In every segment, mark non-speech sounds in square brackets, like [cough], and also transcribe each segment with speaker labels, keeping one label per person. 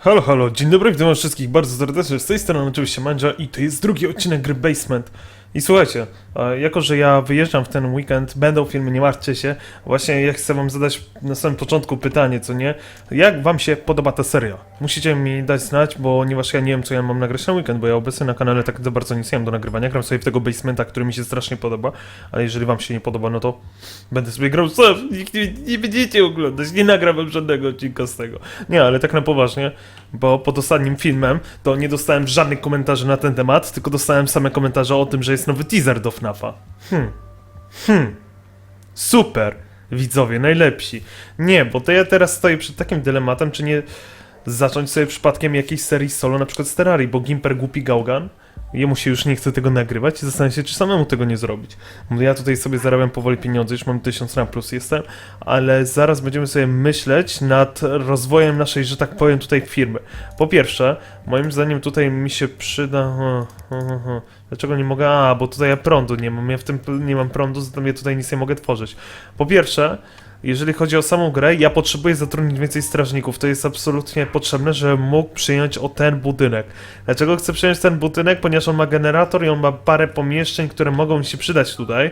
Speaker 1: Halo, halo, dzień dobry, witam wszystkich bardzo serdecznie, z tej strony oczywiście Mandzia i to jest drugi odcinek gry Basement. I słuchajcie, jako że ja wyjeżdżam w ten weekend, będą filmy, nie martwcie się, właśnie ja chcę wam zadać na samym początku pytanie, co nie? Jak wam się podoba ta seria? Musicie mi dać znać, bo ponieważ ja nie wiem, co ja mam nagrać na weekend, bo ja obecnie na kanale tak za bardzo nic nie mam do nagrywania, gram sobie w tego Basementa, który mi się strasznie podoba, ale jeżeli wam się nie podoba, no to będę sobie grał sam, nikt nie, nie będziecie oglądać, nie nagram żadnego odcinka z tego. Nie, ale tak na poważnie, bo pod ostatnim filmem to nie dostałem żadnych komentarzy na ten temat, tylko dostałem same komentarze o tym, że jest nowy teaser do FNAFa. Hmm. Hmm. Super. Widzowie, najlepsi. Nie, bo to ja teraz stoję przed takim dylematem, czy nie zacząć sobie przypadkiem jakiejś serii solo, na przykład z Terrarii, bo Gimper głupi gałgan, jemu się już nie chce tego nagrywać i zastanawiam się, czy samemu tego nie zrobić. Bo ja tutaj sobie zarabiam powoli pieniądze, już mam 1000 na plus jestem, ale zaraz będziemy sobie myśleć nad rozwojem naszej, że tak powiem, tutaj firmy. Po pierwsze, moim zdaniem tutaj mi się przyda... Dlaczego nie mogę? A, bo tutaj ja prądu nie mam, ja w tym nie mam prądu, zatem ja tutaj nic nie mogę tworzyć. Po pierwsze, jeżeli chodzi o samą grę, ja potrzebuję zatrudnić więcej strażników. To jest absolutnie potrzebne, żebym mógł przyjąć o ten budynek. Dlaczego chcę przyjąć ten budynek? Ponieważ on ma generator i on ma parę pomieszczeń, które mogą mi się przydać tutaj.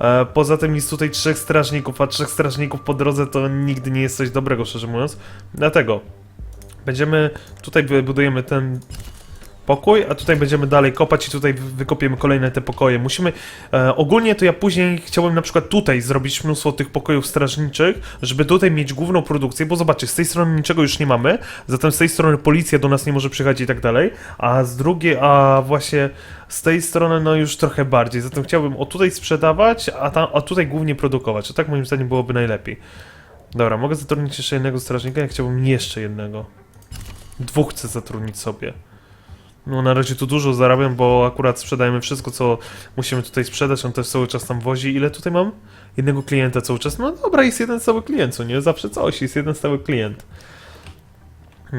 Speaker 1: E, Poza tym jest tutaj trzech strażników, a trzech strażników po drodze to nigdy nie jest coś dobrego, szczerze mówiąc. Dlatego będziemy, tutaj wybudujemy ten pokój, a tutaj będziemy dalej kopać i tutaj wy- wykopiemy kolejne te pokoje. Musimy, e, ogólnie to ja później chciałem na przykład tutaj zrobić mnóstwo tych pokojów strażniczych, żeby tutaj mieć główną produkcję, bo zobaczcie, z tej strony niczego już nie mamy, zatem z tej strony policja do nas nie może przychodzić i tak dalej, a z drugiej, a właśnie z tej strony no już trochę bardziej, zatem chciałbym o tutaj sprzedawać, a, tam, a tutaj głównie produkować, a tak moim zdaniem byłoby najlepiej. Dobra, mogę zatrudnić jeszcze jednego strażnika, ja chciałbym jeszcze jednego. Dwóch chcę zatrudnić sobie. No na razie tu dużo zarabiam, bo akurat sprzedajemy wszystko, co musimy tutaj sprzedać, on też cały czas tam wozi. Ile tutaj mam? Jednego klienta cały czas? No dobra, jest jeden stały klient, co nie? Zawsze coś, jest jeden stały klient.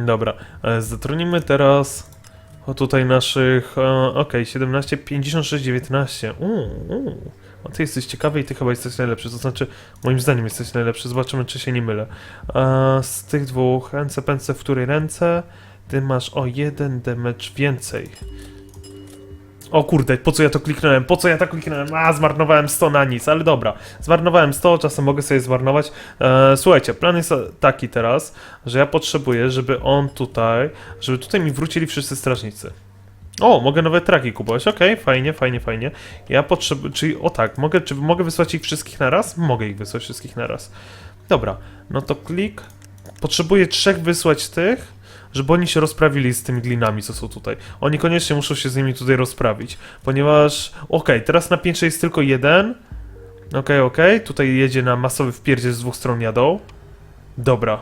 Speaker 1: Dobra, e, zatrudnimy teraz o tutaj naszych, e, okej, 17, 56, 19. Uuu, uuu. O, ty jesteś ciekawy i ty chyba jesteś najlepszy, to znaczy, moim zdaniem jesteś najlepszy, zobaczymy, czy się nie mylę. E, z tych dwóch, ręce, pęce w której ręce? Ty masz o jeden damage więcej. O kurde, po co ja to kliknąłem? Po co ja to kliknąłem? A, zmarnowałem 100 na nic, ale dobra. Zmarnowałem 100, czasem mogę sobie zmarnować. E, słuchajcie, plan jest taki teraz, że ja potrzebuję, żeby on tutaj, żeby tutaj mi wrócili wszyscy strażnicy. O, mogę nowe traki kupować, okej, fajnie, fajnie, fajnie. Ja potrzebuję, czyli o tak, mogę, czy mogę wysłać ich wszystkich na raz? Mogę ich wysłać wszystkich na raz. Dobra, no to klik. Potrzebuję trzech wysłać tych, żeby oni się rozprawili z tymi glinami, co są tutaj. Oni koniecznie muszą się z nimi tutaj rozprawić, ponieważ... Okej, teraz na piętrze jest tylko jeden. Okej, okej, tutaj jedzie na masowy wpierdzie z dwóch stron jadą. Dobra.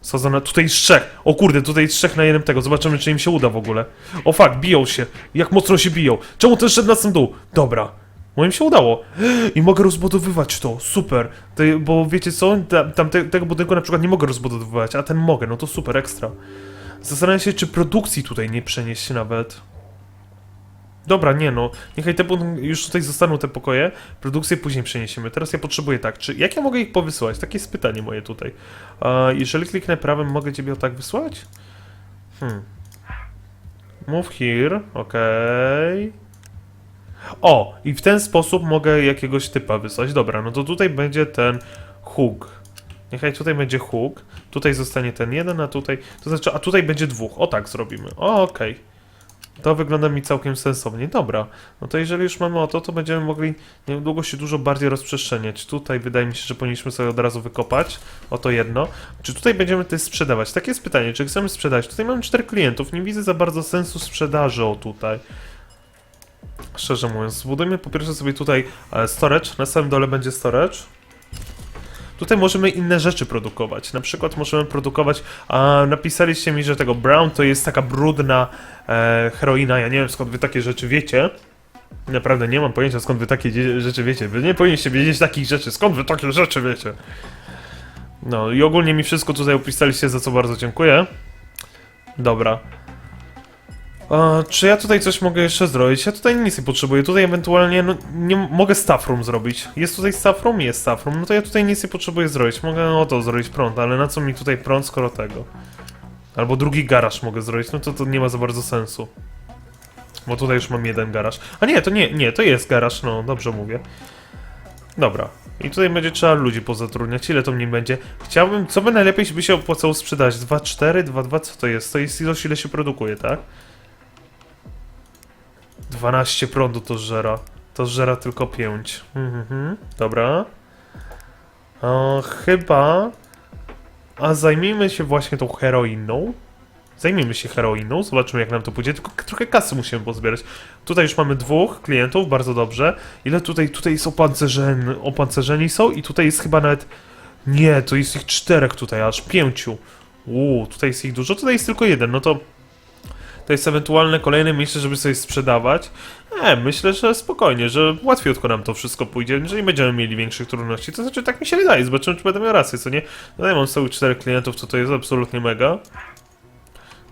Speaker 1: Sadzone, tutaj jest trzech. O kurde, tutaj jest trzech na jednym tego. Zobaczymy, czy im się uda w ogóle. O fuck, biją się. Jak mocno się biją. Czemu ten szedł na sam dół? Dobra. Moim się udało. I mogę rozbudowywać to. Super. Bo wiecie co? Tam, tam te, tego budynku na przykład nie mogę rozbudowywać, a ten mogę. No to super, ekstra. Zastanawiam się, czy produkcji tutaj nie przenieść nawet. Dobra, nie no. Niechaj te już tutaj zostaną te pokoje. Produkcję później przeniesiemy. Teraz ja potrzebuję tak. Czy jak ja mogę ich powysyłać? Takie jest pytanie moje tutaj. A jeżeli kliknę prawym, mogę ciebie tak wysłać? Hmm. Move here. Okej. O, i w ten sposób mogę jakiegoś typa wysłać. Dobra, no to tutaj będzie ten hook. Niechaj tutaj będzie hook. Tutaj zostanie ten jeden, a tutaj. To znaczy, a tutaj będzie dwóch. O tak zrobimy. O, okej. To wygląda mi całkiem sensownie. Dobra, no to jeżeli już mamy o to, to będziemy mogli niedługo się dużo bardziej rozprzestrzeniać. Tutaj wydaje mi się, że powinniśmy sobie od razu wykopać. Oto jedno. Czy tutaj będziemy też sprzedawać? Takie jest pytanie, czy chcemy sprzedać? Tutaj mamy czterech klientów. Nie widzę za bardzo sensu sprzedaży o tutaj. Szczerze mówiąc, zbudujmy po pierwsze sobie tutaj e, storage, na samym dole będzie storage. Tutaj możemy inne rzeczy produkować. Na przykład możemy produkować. A napisaliście mi, że tego brown to jest taka brudna e, heroina. Ja nie wiem skąd wy takie rzeczy wiecie. Naprawdę nie mam pojęcia skąd wy takie rzeczy wiecie. Wy nie powinniście wiedzieć takich rzeczy. Skąd wy takie rzeczy wiecie? No i ogólnie mi wszystko tutaj opisaliście, za co bardzo dziękuję. Dobra. Czy ja tutaj coś mogę jeszcze zrobić? Ja tutaj nic nie potrzebuję. Tutaj ewentualnie, no, nie mogę staff room zrobić. Jest tutaj staff room? Jest staff room. No to ja tutaj nic nie potrzebuję zrobić. Mogę o to zrobić prąd, ale na co mi tutaj prąd, skoro tego? Albo drugi garaż mogę zrobić, no to to nie ma za bardzo sensu. Bo tutaj już mam jeden garaż. A nie, to nie, nie, to jest garaż, no dobrze mówię. Dobra. I tutaj będzie trzeba ludzi pozatrudniać. Ile to mnie będzie? Chciałbym, co by najlepiej by się opłacało sprzedać? 2,4, 2,2, co to jest? To jest ilość, ile się produkuje, tak? 12 prądu to żera. To żera tylko 5. Mhm, dobra. O, chyba... A zajmijmy się właśnie tą heroiną. Zajmijmy się heroiną, zobaczymy jak nam to pójdzie, tylko trochę kasy musimy pozbierać. Tutaj już mamy dwóch klientów, bardzo dobrze. Ile tutaj, tutaj jest opancerzeni, opancerzeni są i tutaj jest chyba nawet... Nie, to jest ich czterech tutaj, aż pięciu. Uuu, tutaj jest ich dużo, tutaj jest tylko jeden, no to... To jest ewentualne kolejne miejsce, żeby sobie sprzedawać. E, myślę, że spokojnie, że łatwiejutko nam to wszystko pójdzie, że nie będziemy mieli większych trudności. To znaczy, tak mi się wydaje, zobaczymy, czy będę miał rację, co nie? No ja mam całych czterech klientów, to to jest absolutnie mega.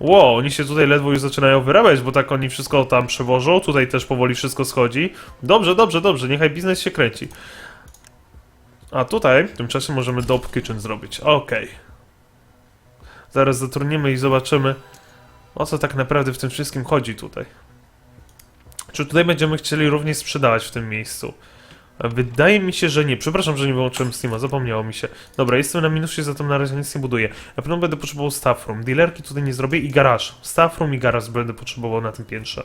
Speaker 1: Wow, oni się tutaj ledwo już zaczynają wyrabiać, bo tak oni wszystko tam przewożą, tutaj też powoli wszystko schodzi. Dobrze, dobrze, dobrze, niechaj biznes się kręci. A tutaj w tym czasie możemy Dope Kitchen zrobić. Okej. Zaraz zatrudnimy i zobaczymy, o co tak naprawdę w tym wszystkim chodzi tutaj. Czy tutaj będziemy chcieli również sprzedawać w tym miejscu? Wydaje mi się, że nie. Przepraszam, że nie wyłączyłem Steama, zapomniało mi się. Dobra, jestem na minusie, zatem na razie nic nie buduję. Na pewno będę potrzebował staff room. Dealerki tutaj nie zrobię i garaż. Staff room i garaż będę potrzebował na tym piętrze.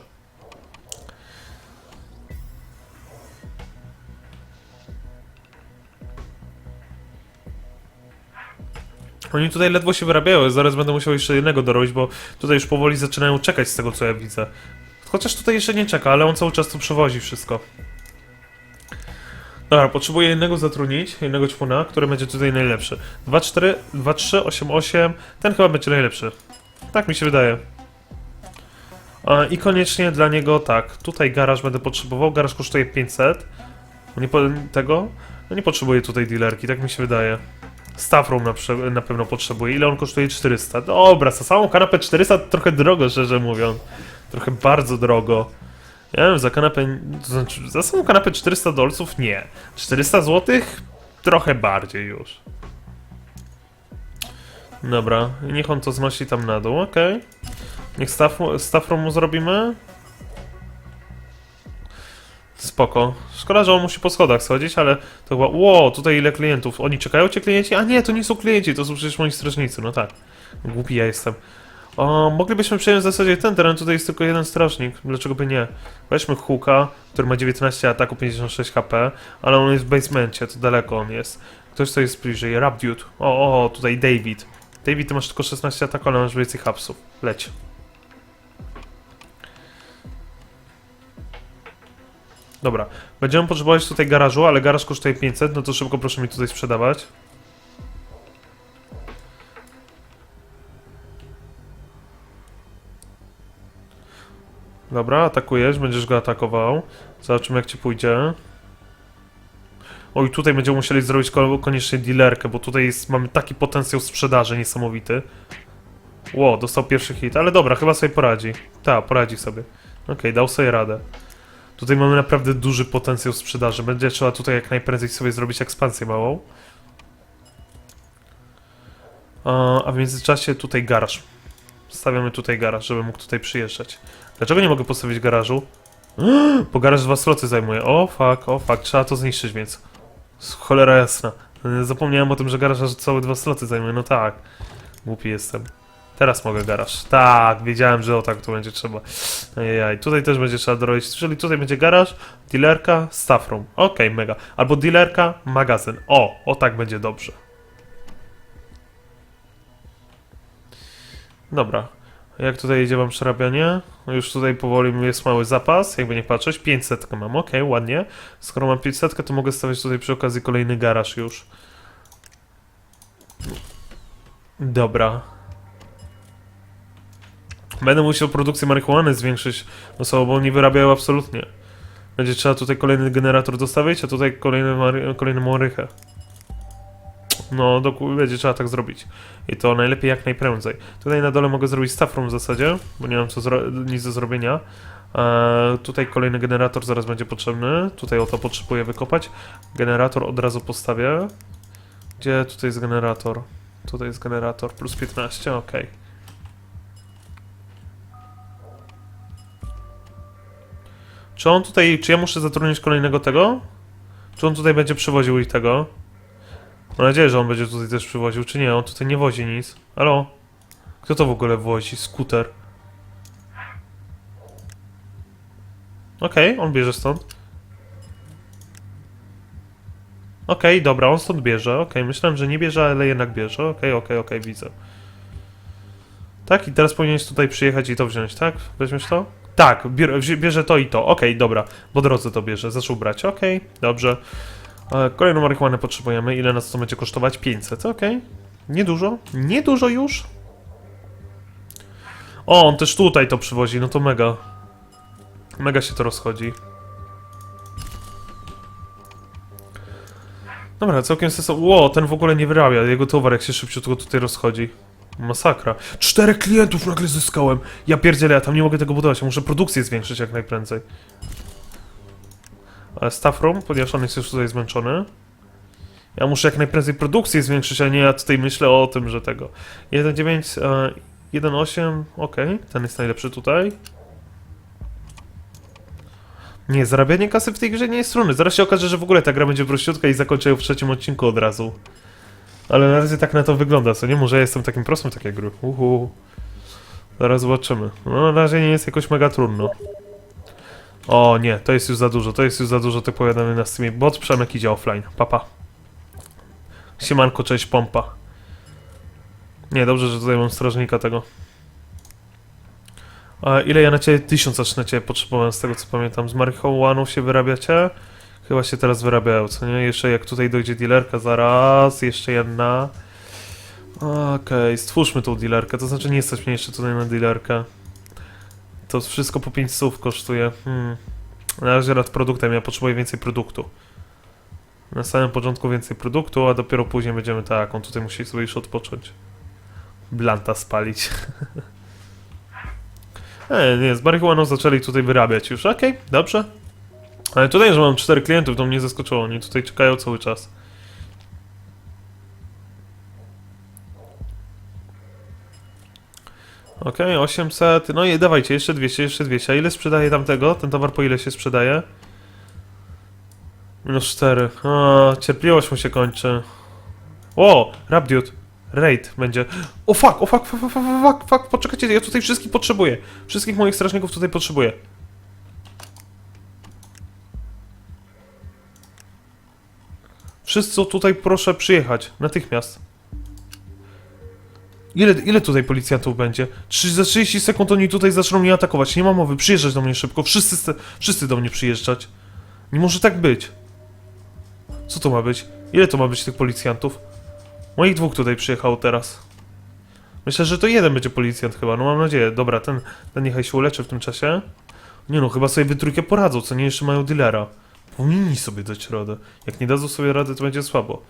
Speaker 1: Oni tutaj ledwo się wyrabiają, zaraz będę musiał jeszcze jednego dorobić, bo tutaj już powoli zaczynają czekać z tego co ja widzę. Chociaż tutaj jeszcze nie czeka, ale on cały czas tu przewozi wszystko. Dobra, potrzebuję jednego zatrudnić, jednego czpuna, który będzie tutaj najlepszy. 2, 4, 2, 3, 8, 8. Ten chyba będzie najlepszy. Tak mi się wydaje. I koniecznie dla niego tak. Tutaj garaż będę potrzebował. Garaż kosztuje 500. Nie po, tego? No nie potrzebuję tutaj dealerki, tak mi się wydaje. Staff room na, na pewno potrzebuję. Ile on kosztuje? 400. Dobra, za samą kanapę 400 to trochę drogo, szczerze mówiąc. Trochę bardzo drogo. Ja wiem, za kanapę, to znaczy, za samą kanapę 400 dolców nie. 400 złotych? Trochę bardziej już. Dobra, niech on to znosi tam na dół, okej. Niech staff, staff room mu zrobimy. Spoko. Szkoda, że on musi po schodach schodzić, ale to chyba... Ło, tutaj ile klientów. Oni czekają cię klienci? A nie, to nie są klienci, to są przecież moi strażnicy, no tak. Głupi ja jestem. O, moglibyśmy przejąć w zasadzie ten teren, tutaj jest tylko jeden strażnik, dlaczego by nie? Weźmy Huka, który ma 19 ataku, 56 HP, ale on jest w basemencie, to daleko on jest. Ktoś, co jest bliżej, Rabdude. O, o, tutaj David. David, ty masz tylko 16 ataku, ale masz więcej hapsów. Leć. Dobra, będziemy potrzebować tutaj garażu, ale garaż kosztuje 500, no to szybko proszę mi tutaj sprzedawać. Dobra, atakujesz, będziesz go atakował. Zobaczymy jak ci pójdzie. Oj, tutaj będziemy musieli zrobić ko- koniecznie dealerkę, bo tutaj jest, mamy taki potencjał sprzedaży niesamowity. Ło, dostał pierwszy hit, ale dobra, chyba sobie poradzi. Tak, poradzi sobie. Okej, dał sobie radę. Tutaj mamy naprawdę duży potencjał sprzedaży. Będzie trzeba tutaj jak najprędzej sobie zrobić ekspansję małą. A, w międzyczasie tutaj garaż. Stawiamy tutaj garaż, żeby mógł tutaj przyjeżdżać. Dlaczego nie mogę postawić garażu? [gasps] Bo garaż dwa sloty zajmuje. O fuck, o fuck, trzeba to zniszczyć więc. Cholera jasna. Zapomniałem o tym, że garaż aż całe dwa sloty zajmuje. No tak. Głupi jestem. Teraz mogę garaż. Tak, wiedziałem, że o tak tu będzie trzeba. Ejej, tutaj też będzie trzeba dorobić. Czyli tutaj będzie garaż, dealerka, staff room. Okej, mega. Albo dealerka, magazyn. O, o tak będzie dobrze. Dobra. Jak tutaj idzie wam przerabianie? Już tutaj powoli jest mały zapas, jakby nie patrzeć. 500 mam, okej, ładnie. Skoro mam 500, to mogę stawiać tutaj przy okazji kolejny garaż już. Dobra. Będę musiał produkcję marihuany zwiększyć, no bo oni wyrabiają absolutnie. Będzie trzeba tutaj kolejny generator dostawić, a tutaj kolejny mary, kolejną morychę. No, będzie trzeba tak zrobić. I to najlepiej jak najprędzej. Tutaj na dole mogę zrobić staff room w zasadzie, bo nie mam co nic do zrobienia. Eee, tutaj kolejny generator zaraz będzie potrzebny. Tutaj o to potrzebuję wykopać. Generator od razu postawię. Gdzie tutaj jest generator? Tutaj jest generator, plus 15, ok. Czy on tutaj, czy ja muszę zatrudnić kolejnego tego? Czy on tutaj będzie przywoził ich tego? Mam nadzieję, że on będzie tutaj też przywoził, czy nie, on tutaj nie wozi nic. Halo? Kto to w ogóle wozi? Skuter. Okej, on bierze stąd. Okej, dobra, on stąd bierze. Okej, myślałem, że nie bierze, ale jednak bierze. Okej, okej, okej, widzę. Tak, i teraz powinieneś tutaj przyjechać i to wziąć, tak? Weźmiesz to? Tak, bier, wzi- bierze to i to. Okej, dobra. Po drodze to bierze. Zaczął brać. Okej, dobrze. E, Kolejną marihuanę potrzebujemy. Ile nas to będzie kosztować? 500. Okej. Niedużo. Niedużo już. O, on też tutaj to przywozi. No to mega. Mega się to rozchodzi. Dobra, całkiem sensownie. Ło, ten w ogóle nie wyrabia. Jego towar jak się szybciutko tutaj rozchodzi. Masakra. Czterech klientów nagle zyskałem. Ja pierdzielę, ja tam nie mogę tego budować. Muszę produkcję zwiększyć jak najprędzej. Staff room, ponieważ on jest już tutaj zmęczony. Ja muszę jak najprędzej produkcję zwiększyć, a nie ja tutaj myślę o tym, że tego. 1.9, e, 1.8, okej, ten jest najlepszy tutaj. Nie, zarabianie kasy w tej grze nie jest trudne. Zaraz się okaże, że w ogóle ta gra będzie prościutka i zakończę ją w trzecim odcinku od razu. Ale na razie tak na to wygląda, co nie? Może ja jestem takim prostym takiej gry. Uhu. Zaraz zobaczymy. No na razie nie jest jakoś mega trudno. O nie, to jest już za dużo, to jest już za dużo tych powiadomień na Steamie. Bot Przemek idzie offline. Papa. Siemanko, cześć pompa. Nie, dobrze, że tutaj mam strażnika tego. A ile ja na ciebie? Tysiąc aż na ciebie potrzebowałem z tego co pamiętam. Z marihuaną się wyrabiacie? Chyba się teraz wyrabiają, co nie? Jeszcze jak tutaj dojdzie dealerka zaraz, jeszcze jedna. Okej, stwórzmy tą dealerkę, to znaczy nie mnie jeszcze tutaj na dealerkę. To wszystko po 5 słów kosztuje. Hmm. Na razie nad produktem, ja potrzebuję więcej produktu. Na samym początku więcej produktu, a dopiero później będziemy tak, on tutaj musi sobie już odpocząć. Blanta spalić. [laughs] E, nie, z marihuaną zaczęli tutaj wyrabiać już, okej, dobrze. Ale tutaj, że mam 4 klientów, to mnie zaskoczyło, oni tutaj czekają cały czas. Okej, 800, no i dawajcie, jeszcze 200, jeszcze 200. A ile sprzedaje tamtego? Ten towar po ile się sprzedaje? Minus 4. O, cierpliwość mu się kończy. O, Rabdiut. Raid będzie. O fuck, o fuck, fuck, fuck, fuck, fuck, poczekajcie, ja tutaj wszystkich potrzebuję. Wszystkich moich strażników tutaj potrzebuję. Wszyscy tutaj proszę przyjechać, natychmiast. Ile, ile tutaj policjantów będzie? Trzy, za 30 sekund oni tutaj zaczną mnie atakować. Nie ma mowy, przyjeżdżać do mnie szybko. Wszyscy, wszyscy do mnie przyjeżdżać. Nie może tak być. Co to ma być? Ile to ma być tych policjantów? Moich dwóch tutaj przyjechało teraz. Myślę, że to jeden będzie policjant chyba, no mam nadzieję. Dobra, ten, ten niechaj się uleczy w tym czasie. Nie no, chyba sobie we trójkę poradzą, co nie jeszcze mają dealera. Powinni sobie dać radę. Jak nie dadzą sobie rady, to będzie słabo.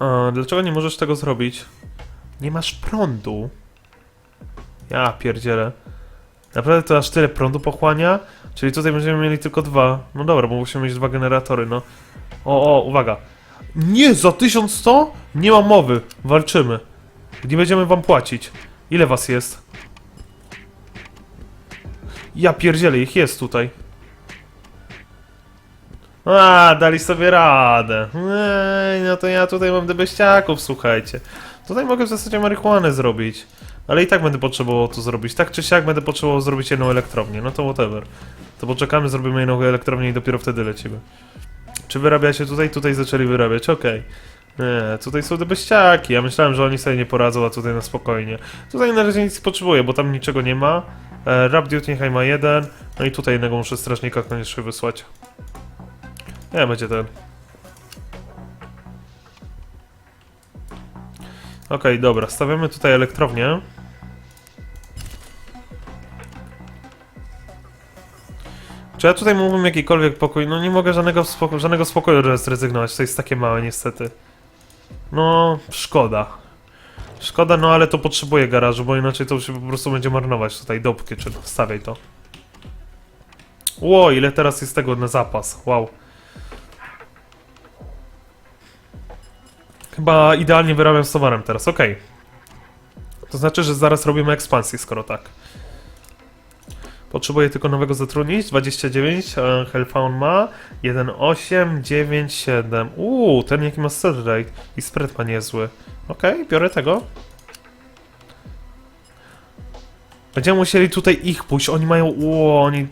Speaker 1: A, dlaczego nie możesz tego zrobić? Nie masz prądu. Ja pierdzielę. Naprawdę to aż tyle prądu pochłania? Czyli tutaj będziemy mieli tylko dwa. No dobra, bo musimy mieć dwa generatory, no. O, o, uwaga. Nie, za 1100? Nie ma mowy. Walczymy. Nie będziemy wam płacić. Ile was jest? Ja pierdzielę, ich jest tutaj. A, dali sobie radę. Ej, no to ja tutaj mam debeściaków, słuchajcie. Tutaj mogę w zasadzie marihuanę zrobić. Ale i tak będę potrzebował to zrobić. Tak czy siak będę potrzebował zrobić jedną elektrownię. No to whatever. To poczekamy, zrobimy jedną elektrownię i dopiero wtedy lecimy. Czy wyrabiacie tutaj? Tutaj zaczęli wyrabiać, okej. Nie, tutaj są debeściaki. Ja myślałem, że oni sobie nie poradzą, a tutaj na spokojnie. Tutaj na razie nic potrzebuję, bo tam niczego nie ma. E, Rabdiut niechaj ma jeden. No i tutaj jednego muszę strażnika koniecznie wysłać. Nie, będzie ten. Okej, dobra, stawiamy tutaj elektrownię. Czy ja tutaj mógłbym jakikolwiek pokój? No nie mogę żadnego, spoko żadnego spokoju zrezygnować, to jest takie małe niestety. No, szkoda. Szkoda, no ale to potrzebuję garażu, bo inaczej to się po prostu będzie marnować tutaj dopki, czy stawiaj to. Ło, ile teraz jest tego na zapas, wow. Chyba idealnie wyrabiam z towarem teraz, okej. To znaczy, że zaraz robimy ekspansję, skoro tak. Potrzebuję tylko nowego zatrudnić. 29, e, Hellfound ma. 1897. Uuu, ten jaki ma sell rate. I spread ma niezły. Okej, biorę tego. Będziemy musieli tutaj ich pójść. Oni mają. Uuu, oni.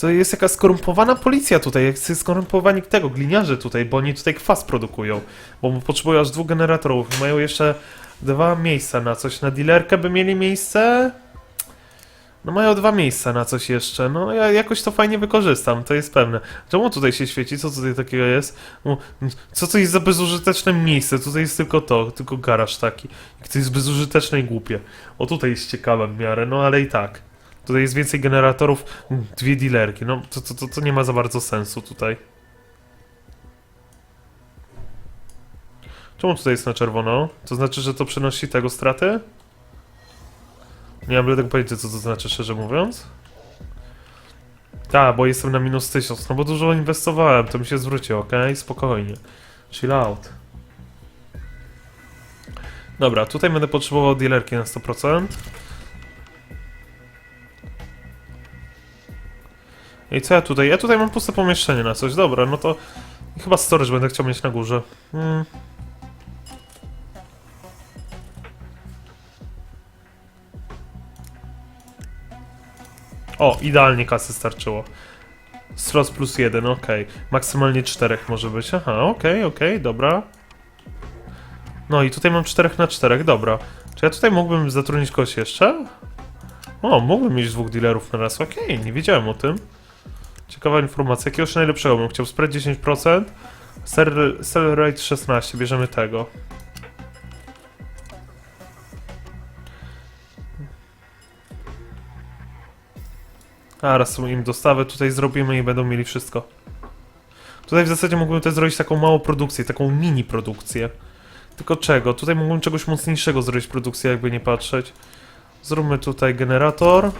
Speaker 1: To jest jakaś skorumpowana policja tutaj, jak skorumpowani tego, gliniarze tutaj, bo oni tutaj kwas produkują. Bo potrzebują aż dwóch generatorów mają jeszcze dwa miejsca na coś. Na dealerkę by mieli miejsce? No mają dwa miejsca na coś jeszcze. No ja jakoś to fajnie wykorzystam, to jest pewne. Czemu tutaj się świeci? Co tutaj takiego jest? No, Co to jest za bezużyteczne miejsce? Tutaj jest tylko to, tylko garaż taki. To jest bezużyteczne i głupie. O tutaj jest ciekawe w miarę, no ale i tak. Tutaj jest więcej generatorów, dwie dealerki. No to, to, to, to nie ma za bardzo sensu tutaj. Czemu tutaj jest na czerwono? To znaczy, że to przynosi tego straty? Nie mam tego pojęcia, co to znaczy, szczerze mówiąc. Tak, bo jestem na minus 1000, no bo dużo inwestowałem, to mi się zwróci, ok? Spokojnie. Chill out. Dobra, tutaj będę potrzebował dealerki na 100%. I co ja tutaj? Ja tutaj mam puste pomieszczenie na coś, dobra, no to chyba storage będę chciał mieć na górze. Hmm. O, idealnie kasy starczyło. Slots plus jeden, okej. Maksymalnie czterech może być. Aha, okej, okej, dobra. No i tutaj mam czterech na czterech, dobra. Czy ja tutaj mógłbym zatrudnić kogoś jeszcze? O, mógłbym mieć dwóch dealerów na raz, okej, nie wiedziałem o tym. Ciekawa informacja. Jakiegoś najlepszego bym chciał. Spread 10%. Sell, sell rate 16. Bierzemy tego. A, raz są im dostawę tutaj zrobimy i będą mieli wszystko. Tutaj w zasadzie mógłbym też zrobić taką małą produkcję, taką mini produkcję. Tylko czego? Tutaj mógłbym czegoś mocniejszego zrobić produkcję, jakby nie patrzeć. Zróbmy tutaj generator.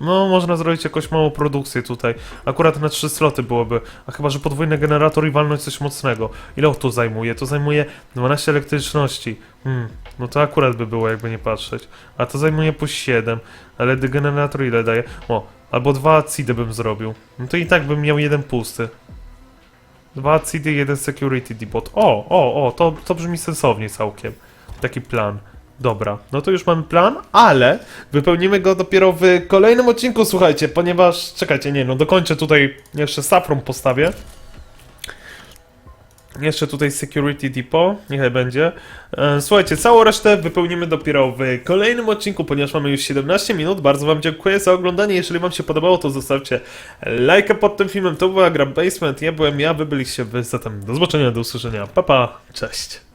Speaker 1: No, można zrobić jakąś małą produkcję tutaj. Akurat na trzy sloty byłoby. A chyba, że podwójny generator i walnąć coś mocnego. Ile to zajmuje? To zajmuje 12 elektryczności. Hmm, no to akurat by było, jakby nie patrzeć. A to zajmuje po 7. Ale generator ile daje? O, albo dwa acidy bym zrobił. No to i tak bym miał jeden pusty. Dwa acidy, jeden security depot. O, o, o, to, to brzmi sensownie całkiem. Taki plan. Dobra, no to już mamy plan, ale wypełnimy go dopiero w kolejnym odcinku, słuchajcie, ponieważ, czekajcie, nie, no dokończę tutaj, jeszcze Saffron postawię. Jeszcze tutaj Security Depot, niechaj będzie. E, Słuchajcie, całą resztę wypełnimy dopiero w kolejnym odcinku, ponieważ mamy już 17 minut. Bardzo Wam dziękuję za oglądanie. Jeżeli Wam się podobało, to zostawcie lajka pod tym filmem. To była gra Basement, ja byłem ja, Wy byliście Wy, zatem do zobaczenia, do usłyszenia. Pa, pa, cześć.